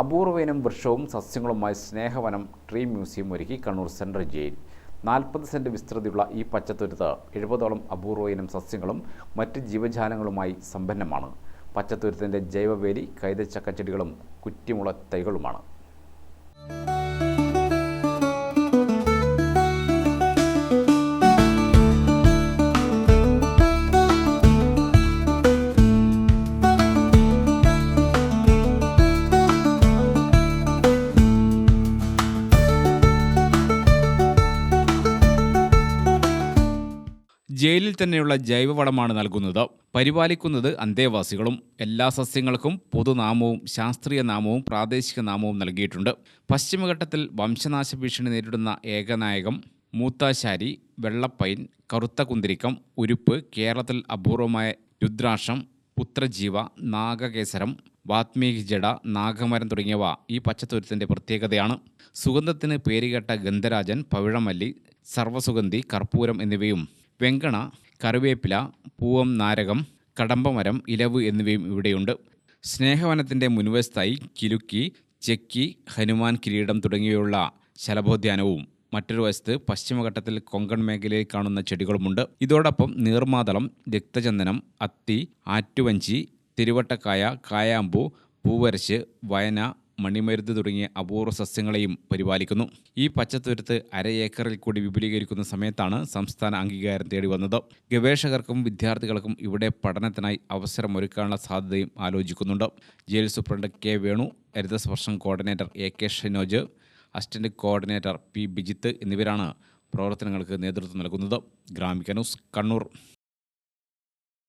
അപൂർവയിനം വൃക്ഷവും സസ്യങ്ങളുമായി സ്നേഹവനം tree museum ഒരുക്കി Kannur central jail. നാൽപ്പത് cent വിസ്തൃതിയുള്ള ഈ പച്ചത്തുരുത്ത് എഴുപതോളം അപൂർവയിനം സസ്യങ്ങളും മറ്റ് ജീവജാലങ്ങളുമായി സമ്പന്നമാണ്. പച്ചത്തുരുത്തിന്റെ ജൈവവേലി കൈതച്ചക്കച്ചെടികളും കുറ്റിമുള തൈകളുമാണ്. ജയിലിൽ തന്നെയുള്ള ജൈവവളമാണ് നൽകുന്നത്. പരിപാലിക്കുന്നത് അന്തേവാസികളും എല്ലാ സസ്യങ്ങൾക്കും പൊതുനാമവും ശാസ്ത്രീയ നാമവും പ്രാദേശിക നാമവും നൽകിയിട്ടുണ്ട്. പശ്ചിമഘട്ടത്തിൽ വംശനാശ ഭീഷണി നേരിടുന്ന ഏകനായകം മൂത്താശാരി വെള്ളപ്പൈൻ കറുത്ത കുന്തിരിക്കം ഉരുപ്പ് കേരളത്തിൽ അപൂർവമായ രുദ്രാക്ഷം പുത്രജീവ നാഗകേസരം വാത്മീകി ജട നാഗമരം തുടങ്ങിയവ ഈ പച്ചത്തുരുത്തിന്റെ പ്രത്യേകതയാണ്. സുഗന്ധത്തിന് പേരുകേട്ട ഗന്ധരാജൻ പവിഴമല്ലി സർവസുഗന്ധി കർപ്പൂരം എന്നിവയും വെങ്കണ കറിവേപ്പില പൂവം നാരകം കടമ്പമരം ഇലവ് എന്നിവയും ഇവിടെയുണ്ട്. സ്നേഹവനത്തിന്റെ മുൻവശത്തായി കിലുക്കി ചെക്കി ഹനുമാൻ കിരീടം തുടങ്ങിയുള്ള ശലഭോദ്യാനവും മറ്റൊരു വശത്ത് പശ്ചിമഘട്ടത്തിൽ കൊങ്കൺ മേഖലയിൽ കാണുന്ന ചെടികളുമുണ്ട്. ഇതോടൊപ്പം നീർമാതളം രക്തചന്ദനം അത്തി ആറ്റുവഞ്ചി തിരുവട്ടക്കായ കായാമ്പൂ പൂവരശ് വയന മണിമരുന്ന് തുടങ്ങിയ അപൂർവ സസ്യങ്ങളെയും പരിപാലിക്കുന്നു. ഈ പച്ചത്തുരുത്ത് അര ഏക്കറിൽ കൂടി വിപുലീകരിക്കുന്ന സമയത്താണ് സംസ്ഥാന അംഗീകാരം തേടി വന്നത്. ഗവേഷകർക്കും വിദ്യാർത്ഥികൾക്കും ഇവിടെ പഠനത്തിനായി അവസരമൊരുക്കാനുള്ള സാധ്യതയും ആലോചിക്കുന്നുണ്ട്. Jail superintendent K Venu Harithasparsham coordinator A K Shanoj assistant coordinator P Bijith എന്നിവരാണ് പ്രവർത്തനങ്ങൾക്ക് നേതൃത്വം നൽകുന്നത്. ഗ്രാമിക ന്യൂസ് കണ്ണൂർ.